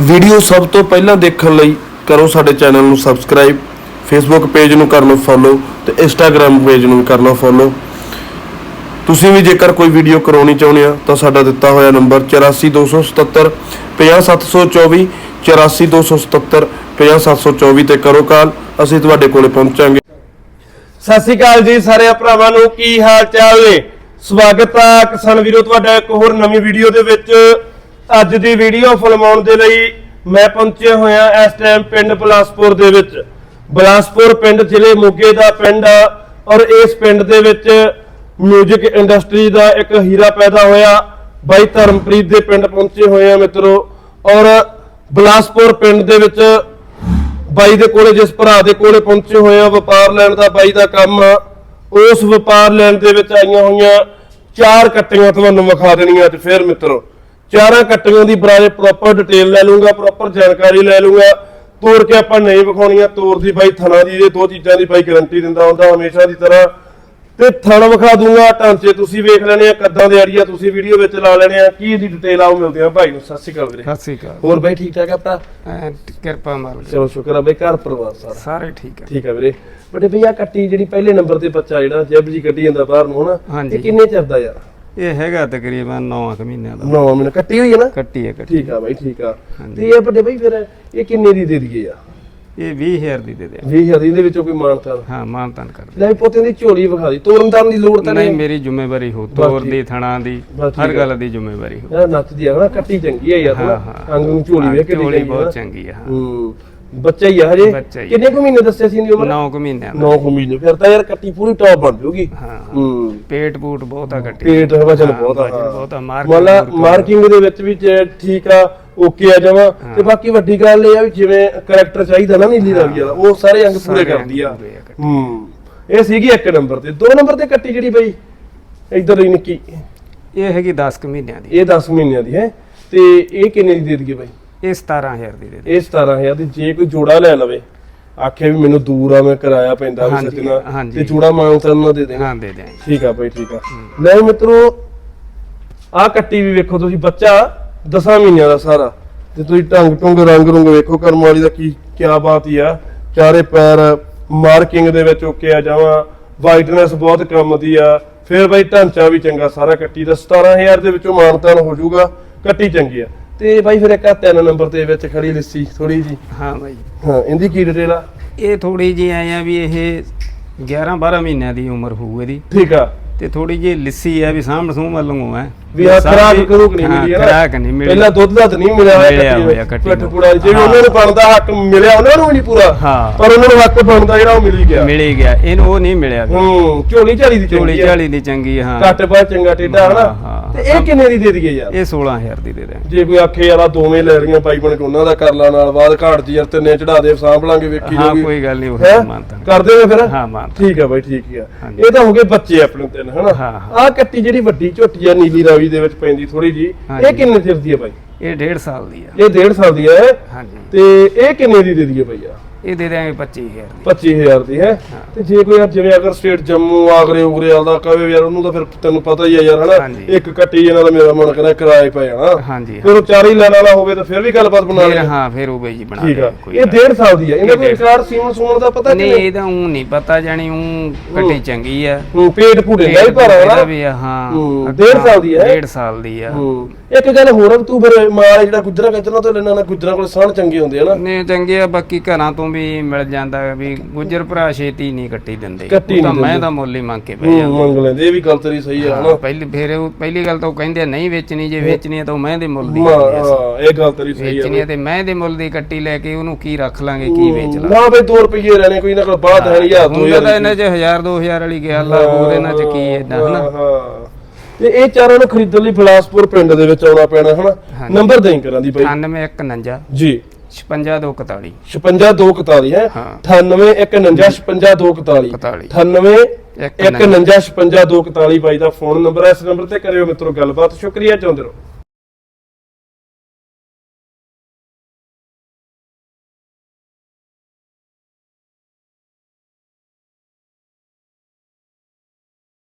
Video ਸਭ ਤੋਂ ਪਹਿਲਾਂ ਦੇਖਣ ਲਈ ਕਰੋ ਸਾਡੇ ਚੈਨਲ ਨੂੰ ਸਬਸਕ੍ਰਾਈਬ ਫੇਸਬੁੱਕ ਪੇਜ ਨੂੰ ਕਰ ਲਓ ਫੋਲੋ ਤੇ ਇੰਸਟਾਗ੍ਰam ਪੇਜ ਨੂੰ ਕਰ ਲਓ ਫੋਲੋ ਤੁਸੀਂ ਵੀ ਜੇਕਰ ਕੋਈ ਵੀਡੀਓ ਕਰਾਉਣੀ ਚਾਹੁੰਦੇ ਆ ਤਾਂ ਸਾਡਾ ਦਿੱਤਾ ਹੋਇਆ ਨੰਬਰ 84277 50724 84277 50724 ਤੇ ਕਰੋ ਕਾਲ, ਅਸੀਂ ਤੁਹਾਡੇ ਕੋਲੇ ਪਹੁੰਚਾਂਗੇ। ਸਤਿ ਸ਼੍ਰੀ ਅਕਾਲ ਜੀ ਸਾਰੇ ਭਰਾਵਾਂ ਨੂੰ, ਕੀ ਹਾਲ ਚਾਲ ਨੇ? ਸਵਾਗਤ ਆ ਕਿਸਾਨ ਵੀਰੋ, ਤੁਹਾਡਾ ਇੱਕ ਹੋਰ ਨਵੀਂ ਵੀਡੀਓ ਦੇ ਵਿੱਚ। ਅੱਜ ਦੀ ਵੀਡੀਓ ਫਿਲਮਾਉਣ ਦੇ ਲਈ ਮੈਂ ਪਹੁੰਚਿਆ ਹੋਇਆ ਇਸ ਟਾਈਮ ਪਿੰਡ ਬਲਾਸਪੁਰ ਦੇ ਵਿੱਚ। ਬਲਾਸਪੁਰ ਪਿੰਡ ਜ਼ਿਲ੍ਹੇ ਮੋਗੇ ਦਾ ਪਿੰਡ ਆ ਔਰ ਇਸ ਪਿੰਡ ਦੇ ਵਿੱਚ 뮤직 ਇੰਡਸਟਰੀ ਦਾ ਇੱਕ ਹੀਰਾ ਪੈਦਾ ਹੋਇਆ। ਬਾਈ ਧਰਮਪ੍ਰੀਤ ਦੇ ਪਿੰਡ ਪਹੁੰਚੇ ਹੋਏ ਆ ਮਿੱਤਰੋ ਔਰ ਬਲਾਸਪੁਰ ਪਿੰਡ ਦੇ ਵਿੱਚ ਬਾਈ ਦੇ ਕੋਲੇ ਜਿਸ ਭਰਾ ਦੇ ਕੋਲੇ ਪਹੁੰਚੇ ਹੋਏ ਆ, ਵਪਾਰ ਲੈਣ ਦਾ ਬਾਈ ਦਾ ਕੰਮ ਆ। ਉਸ ਵਪਾਰ ਲੈਣ ਦੇ ਵਿੱਚ ਆਈਆਂ ਹੋਈਆਂ ਚਾਰ ਕੱਟੀਆਂ ਤੁਹਾਨੂੰ ਵਿਖਾ ਦੇਣੀਆਂ ਅੱਜ ਫੇਰ ਮਿੱਤਰੋ। ਚਾਰਾਂ ਕੱਟੀਆਂ ਦੀ ਬਾਰੇ ਪ੍ਰੋਪਰ ਡਿਟੇਲ ਲੈ ਲੂੰਗਾ ਪ੍ਰੋਪਰ ਜਾਣਕਾਰੀ ਲੈ ਲੂੰਗਾ ਤੋੜ ਕੇ ਆਪਾਂ ਨਹੀਂ ਵਿਖਾਉਣੀਆਂ ਤੋੜ ਦੀ ਬਾਈ ਥਣਾ ਦੀ ਇਹ ਦੋ ਚੀਜ਼ਾਂ ਦੀ ਬਾਈ ਗਾਰੰਟੀ ਦਿੰਦਾ ਹੁੰਦਾ ਹਮੇਸ਼ਾ ਦੀ ਤਰ੍ਹਾਂ। ਤੇ ਥਣ ਵਿਖਾ ਦੂੰਗਾ ਢਾਂਚੇ ਤੁਸੀਂ ਵੇਖ ਲੈਣੇ ਆ ਕੱਦਾਂ ਦੇ ਆੜੀਆ ਤੁਸੀਂ ਵੀਡੀਓ ਵਿੱਚ ਲਾ ਲੈਣੇ ਆ। ਕੀ ਇਹਦੀ ਡਿਟੇਲ ਆਉ ਮਿਲਦੇ ਆ ਭਾਈ ਨੂੰ। ਸਤਿ ਸ਼੍ਰੀ ਅਕਾਲ ਵੀਰੇ। ਸਤਿ ਸ੍ਰੀ ਅਕਾਲ। ਹੋਰ ਬਾਈ ਠੀਕ ਠਾਕ ਆ ਭਰਾ ਐਂ ਕਿਰਪਾ ਦੀ। ਚਲੋ ਸ਼ੁਕਰ ਆ ਬਈ ਘਰ ਪਰਿਵਾਰ ਸਾਰਾ। ਸਾਰੇ ਠੀਕ ਹੈ ਠੀਕ ਆ ਵੀਰੇ। ਬੜੇ ਭਈਆ ਕੱਟੀ ਜਿਹੜੀ ਪਹਿਲੇ ਨੰਬਰ ਤੇ ਬੱਚਾ ਜਿਹੜਾ ਜੈਬ ਜੀ ਕੱਢੀ ਜਾਂਦਾ ਬਾਹਰ ਨੂੰ ਹਨਾ? ਹਾਂਜੀ। ਇਹ ਕਿੰਨੇ ਚਿਰ ਦਾ ਯਾਰ? ਇਹ ਹੈਗਾ ਤਕਰੀਬਨ 9 ਮਹੀਨਿਆਂ ਦਾ। 9 ਮਹੀਨੇ ਕੱਟੀ ਹੋਈ ਹੈ ਨਾ? ਕੱਟੀ ਹੈ ਕੱਟੀ ਠੀਕ ਆ ਬਾਈ ਠੀਕ ਆ। ਹਾਂਜੀ। ਤੇ ਇਹ ਵੱਡੇ ਬਈ ਫਿਰ ਇਹ ਕਿੰਨੇ ਦੀ ਦੇ ਦਈਏ ਯਾਰ ਇਹ 20000 ਦੀ ਦੇ ਦੇ 20000 ਦੀ ਇਹਦੇ ਵਿੱਚੋਂ ਕੋਈ ਮਾਨਤਾ? ਹਾਂ ਮਾਨਤਨ ਕਰ ਦੇ ਲੈ ਪੋਤੇ ਦੀ ਝੋਲੀ ਵਿਖਾ ਦੀ। ਤੋਰਨ ਤਾਰਨ ਦੀ ਲੋੜ ਤਾਂ ਨਹੀਂ ਨਹੀਂ। ਮੇਰੀ ਜ਼ਿੰਮੇਵਾਰੀ ਹੋ ਤੋਰ। ਦੀ ਥਣਾ ਦੀ ਬਸ ਠੀਕ ਹਰ। ਗੱਲ ਦੀ ਜ਼ਿੰਮੇਵਾਰੀ ਹੋ। ਨੱਚਦੀ ਆ ਨਾ ਕੱਟੀ ਚੰਗੀ ਆ ਯਾਰ ਹਾਂ, ਹਾਂ। ਅੰਗ ਨੂੰ ਝੋਲੀ ਵੇਖ ਕੇ ਝੋਲੀ ਬਹੁਤ ਚੰਗੀ ਹਾਂ। ਹੂੰ। ਬੱਚਾ ਹੀ ਆ ਹਜੇ? ਬੱਚਾ ਹੀ ਆ। ਕਿੰਨੇ ਕੁ ਮਹੀਨੇ ਦੱਸਿਆ ਸੀ ਇਹਦੀ ਉਮਰ? 9 ਮਹੀਨਿਆਂ ਦਾ। 9 ਕੁ ਮਹੀਨੇ। ਫਿਰ ਤਾਂ ਯਾਰ ਕੱਟੀ ਪੂਰੀ ਟੌਪ ਬਣ ਜੂਗੀ ਹਾਂ। ਹਾਂ। ਪੇਟ ਪੂਟ ਬਹੁਤ ਕੱਟੀ। ਪੇਟ ਵਜਨ ਬਹੁਤ ਆ। ਵਜਨ। ਬਹੁਤ ਆ, ਮਾਰਕਿੰਗ ਮਤਲਬ ਮੁਰਕਿੰਗ। ਮਾਰਕਿੰਗ ਦੇ ਵਿੱਚ ਵੀ ਜੇ ਠੀਕ ਆ ਓਕੇ ਆ ਜਮਾ ਤੇ ਬਾਕੀ ਵੱਡੀ ਗੱਲ ਇਹ ਆ ਵੀ ਜਿਵੇਂ ਕੈਰੈਕਟਰ ਚਾਹੀਦਾ ਨਾ ਨੀਲੀ ਰਾਵੀ ਵਾਲਾ ਉਹ ਸਾਰੇ ਅੰਗ ਪੂਰੇ ਸਾਰੇ ਅੰਗ ਕਰਦੀ ਆ। ਪੂਰੇ ਆ ਕੱਟੀ। ਹੂੰ। ਇਹ ਸੀਗੀ ਇੱਕ ਨੰਬਰ ਤੇ। ਦੋ ਨੰਬਰ ਤੇ ਕੱਟੀ ਜਿਹੜੀ ਬਈ ਇਧਰ ਹੀ ਨਿੱਕੀ। ਇਹ ਹੈਗੀ 10 ਕੁ ਮਹੀਨਿਆਂ ਦੀ। ਇਹ 10 ਮਹੀਨਿਆਂ ਦੀ ਹੈ। ਤੇ ਇਹ ਕਿੰਨੇ ਦੀ ਦੇ ਦਈਏ ਬਈ? ਇਹ 17000 ਦੀ ਦੇ ਦੇ ਇਹ 17000 ਦੀ ਜੇ ਕੋਈ ਜੋੜਾ ਲੈ ਲਵੇ ਆਖੇ ਵੀ ਮੈਨੂੰ ਦੂਰ ਆ ਮੈਂ ਕਿਰਾਇਆ ਪੈਂਦਾ ਵੀ ਹਾਂਜੀ, ਸੱਜਣਾ ਹਾਂਜੀ। ਤੇ ਜੋੜਾ ਮਾਂ ਤਰਨ ਨਾ ਦੇ ਦੇਣਾ। ਹਾਂ ਦੇ ਦੇ ਠੀਕ ਆ ਬਈ ਠੀਕ ਆ। ਲੈ ਮਿੱਤਰੋ ਆ ਕੱਟੀ ਵੀ ਵੇਖੋ ਤੁਸੀਂ ਬੱਚਾ 10 ਮਹੀਨਿਆਂ ਦਾ ਸਾਰਾ। ਤੇ ਤੁਸੀਂ ਢੰਗ ਢੁੰਗ ਰੰਗ ਰੁੰਗ ਵੇਖੋ ਕਰਮ ਵਾਲੀ ਦਾ ਕੀ ਕੀ ਬਾਤ ਹੀ ਆ। ਚਾਰੇ ਪੈਰ ਮਾਰਕਿੰਗ ਦੇ ਵਿੱਚ ਓਕੇ ਆ ਜਾਵਾਂ। ਵਾਈਟਨੈਸ ਬਹੁਤ ਕੰਮ ਦੀ ਆ। ਫਿਰ ਬਈ ਢਾਂਚਾ ਵੀ ਚੰਗਾ ਸਾਰਾ ਕੱਟੀ ਦਾ। 17000 ਦੇ ਵਿੱਚੋਂ ਮਾਨਤਾਨ ਹੋ ਜਾਊਗਾ ਕੱਟੀ ਚੰਗੀ ਆ। ਤੇ ਬਾਈ ਫਿਰ ਇੱਕ ਆ ਤਿੰਨ ਨੰਬਰ ਦੇ ਵਿੱਚ ਖੜੀ ਲਿੱਸੀ ਥੋੜੀ ਜੀ ਹਾਂ ਬਾਈ। ਹਾਂ ਇਹਦੀ ਕੀ ਡਿਟੇਲ ਆ? ਇਹ ਥੋੜੀ ਜਿਹੀ ਆਏ ਆ ਵੀ ਇਹ 11 12 ਮਹੀਨਿਆਂ ਦੀ ਉਮਰ ਹੋਊ ਇਹਦੀ। ਠੀਕ ਆ। ਤੇ ਥੋੜੀ ਜਿਹੀ ਲਿੱਸੀ ਆ ਵੀ ਸਾਂਭ ਸੂਮ ਵੱਲੋਂ ਹੈ ਵੀ ਆ ਖਰਾਕ ਕਰੂਕ ਨਹੀਂ ਮਿਲੀ ਹੈ ਨਾ। ਖੁਰਾਕ ਨਹੀਂ ਮਿਲੀ ਪਹਿਲਾਂ ਦੁੱਧ ਦਾ ਤਾਂ ਨਹੀਂ ਮਿਲਿਆ ਹੋਇਆ ਕੱਟੀ ਨੂੰ। ਪੂੜਾ ਜੇ। ਉਹਨਾਂ ਨੂੰ ਬਣਦਾ ਹੱਕ ਮਿਲਿਆ ਉਹਨਾਂ ਨੂੰ ਵੀ ਨਹੀਂ ਪੂਰਾ। ਹਾਂ। ਪਰ ਉਹਨਾਂ ਨੂੰ ਹੱਕ ਬਣਦਾ ਜਿਹੜਾ ਉਹ ਮਿਲ ਗਿਆ। ਮਿਲ ਗਿਆ। ਇਹਨੂੰ ਉਹ ਨਹੀਂ ਮਿਲਿਆ। ਹੂੰ ਝੋਲੀ ਝਾਲੀ ਦੀ ਝੋਲੀ ਚੰਗੀ ਆ। ਝਾਲੀ ਦੀ ਚੰਗੀ ਆ, ਹਾਂ। ਘੱਟ ਪਾ ਚੰਗਾ ਟੇਡਾ ਹਨਾ। ਤੇ ਇਹ ਕਿੰਨੇ ਦੀ ਦੇ ਦਈਏ ਯਾਰ ਇਹ 16000 ਦੀ ਦੇ ਦੇ ਜੇ ਕੋਈ ਆਖੇ ਯਾਰ ਆਹ ਦੋਵੇਂ ਲੈ ਰਹੀਆਂ ਪਾਈ ਬਣ ਕੇ ਉਹਨਾਂ ਦਾ ਕਰ ਲਾ ਨਾਲ ਬਾਅਦ ਘਾਟ ਜੀ ਯਾਰ ਤਿੰਨੇ ਚੜਾ ਦੇ ਸਾਂਭ ਲਾਂਗੇ ਵੇਖੀ ਹਾਂ ਜਾਊਗੀ। ਕੋਈ ਗੱਲ ਨਹੀਂ ਉਹ ਹੈਂ? ਮਾਨਤਾ ਕਰ ਦੇਵੇ ਫਿਰ ਹਾਂ ਮਾਨਤਾ ਠੀਕ ਆ ਬਾਈ ਠੀਕ ਆ ਹਾਂਜੀ। ਇਹ ਤਾਂ ਹੋ ਗਏ ਬੱਚੇ ਆਪਣੇ ਤਿੰਨ ਹਨਾ ਹਾਂ, ਹਾਂ। ਆਹ ਕੱਟੀ ਜਿਹੜੀ ਵੱਡੀ ਝੋਟੀ ਆ ਨੀਲੀ ਰਾਵੀ ਦੇ ਵਿੱਚ ਪੈਂਦੀ ਥੋੜੀ ਜੀ ਇਹ ਹਾਂਜੀ। ਕਿੰਨੇ ਚਿਰ ਦੀ ਆ ਬਾਈ ਇਹ 1.5 ਸਾਲ ਦੀ ਆ। ਇਹ 1.5 ਸਾਲ ਦੀ ਹੈ? ਹਾਂਜੀ। ਤੇ ਇਹ ਕਿੰਨੇ ਦੀ ਦੇ ਦਈਏ ਭਈਆ ਇਹ ਦੇ ਦਿਆਂਗੇ 25000 ਦੀ। 25000 ਦੀ ਹੈ। ਤੇ ਜੇ ਕੋਈ ਯਾਰ ਜਿਵੇਂ ਅਗਰ ਸਟੇਟ ਜੰਮੂ ਆਗਰੇ ਉਗਰੇ ਵਾਲਾ ਕਹੇ ਯਾਰ ਉਹਨੂੰ ਤਾਂ ਫਿਰ ਤੈਨੂੰ ਪਤਾ ਹੀ ਆ ਯਾਰ ਹਨਾ। ਇੱਕ ਕੱਟੀ ਇਹਨਾਂ ਦਾ ਮੇਰਾ ਮਨ ਕਹਿੰਦਾ ਕਿਰਾਏ ਪੈ ਜਾਣਾ ਹਾਂਜੀ ਫਿਰ ਉਹ ਚਾਰ ਹੀ ਲੈਣ ਵਾਲਾ ਹੋਵੇ ਤਾਂ ਫਿਰ ਵੀ ਗੱਲਬਾਤ ਬਣਾ ਫਿਰ ਲੈ ਹਾਂ ਫਿਰ ਉਹ ਬਈ ਜੀ ਬਣਾ ਠੀਕ ਆ। ਇਹ ਗੱਲ 1.5 ਸਾਲ ਦੀ ਹੈ ਇਹਦਾ ਇਹ ਕੋਈ ਰਿਕਾਰਡ ਸੀਮਨ ਸੂਮਨ ਦਾ ਪਤਾ ਨਹੀਂ ਕਿ ਇਹਦਾ ਉਹ ਨਹੀਂ ਪਤਾ ਜਾਣੀ ਉਹ ਕੱਟੀ ਚੰਗੀ ਆ। ਹੂੰ ਪੇਟ ਪੂੜੇ ਨਹੀਂ ਭਰਾ ਵਾਲਾ ਆ, ਹਾਂ। ਹੂੰ, ਡੇਢ ਸਾਲ ਦੀ ਹੈ। 1.5 ਸਾਲ ਦੀ ਆ। ਹੂੰ। ਇੱਕ ਗੱਲ ਹੋਰ ਤੂੰ ਫਿਰ ਮਾਲ ਜਿਹੜਾ ਗੁੱਜਰਾਂ ਗੱਜਰਾਂ ਤੋਂ ਲੈਣਾ ਨਾ ਗੁੱਜਰਾਂ ਕੋਲ ਸਾਣ ਚੰਗੇ ਹੁੰਦੇ ਆ ਨਾ। ਚੰਗੇ ਆ ਬਾਕੀ ਘਰਾਂ ਤੋਂ ਵੀ ਮਿਲ ਜਾਂਦਾ ਹੈ ਵੀ ਗੁੱਜਰ ਭਰਾ ਛੇਤੀ ਨਹੀਂ ਕੱਟੀ ਦਿੰਦੇ। ਕੱਟੀ ਉਹ ਤਾਂ ਨਹੀਂ ਮੈਂ ਦਿੰਦੇ। ਤਾਂ ਮੁੱਲ ਹੀ ਮੰਗ ਕੇ ਪੈ ਹੂੰ ਜਾਂਦਾ। ਮੰਗ ਲੈਂਦੇ ਇਹ ਵੀ ਗੱਲ ਤੇਰੀ ਸਹੀ ਆ ਹਨਾ। ਪਹਿਲੀ ਫਿਰ ਉਹ ਪਹਿਲੀ ਗੱਲ ਤਾਂ ਉਹ ਕਹਿੰਦੇ ਆ, ਨਹੀਂ ਵੇਚਣੀ ਜੇ ਵੇਚਣੀ ਤਾਂ ਉਹ ਮੈਂ ਦੇ ਮੁੱਲ ਦੀ ਹਾਂ ਕਰਨੀ ਆ। ਹਾਂ, ਇਹ ਗੱਲ ਤੇਰੀ ਸਹੀ ਵੇਚਣੀ ਆ ਹੈ ਤੇ ਮੈਂ ਦੇ ਮੁੱਲ ਦੀ ਕੱਟੀ ਲੈ ਕੇ ਉਹਨੂੰ ਕੀ ਰੱਖ ਲਾਂਗੇ ਕੀ ਵੇਚ ਲਾਂਗੇ। ਨਾ ਬਈ 2 ਰੁਪਏ ਰਹਿਣੇ ਕੋਈ ਨਾ ਕੋਲ ਬਾਤ ਹੈ ਨਹੀਂ ਯਾਰ ਹੁੰਦਾ ਤਾਂ ਇਹਨਾਂ 'ਚ 1000 2000 ਵਾਲੀ ਗੱਲ ਆ ਹੋਰ ਇਹਨਾਂ 'ਚ ਕੀ ਏਦਾਂ ਹਨਾ? ਹਾਂ। ਤੇ ਇਹ ਚਾਰਾਂ ਨੂੰ ਖਰੀਦਣ ਲਈ ਬਿਲਾਸਪੁਰ ਪਿੰਡ ਦੇ ਵਿੱਚ ਆਉਣਾ ਪੈਣਾ ਹਨਾ। ਨੰਬਰ ਦੇਂ ਕਰਾਂ ਦੀ ਬਈ। 9151 ਜੀ। 56241 56241 ਹੈ? ਹਾਂ। 9819 56241 41 98 ਇੱਕ 19 56241 ਬਾਈ ਦਾ ਫੋਨ ਨੰਬਰ ਹੈ। ਇਸ ਨੰਬਰ ਤੇ ਕਰਿਓ ਮਿੱਤਰੋ ਗੱਲਬਾਤ। ਸ਼ੁਕਰੀਆ ਚਾਹੁੰਦੇ ਰਹੋ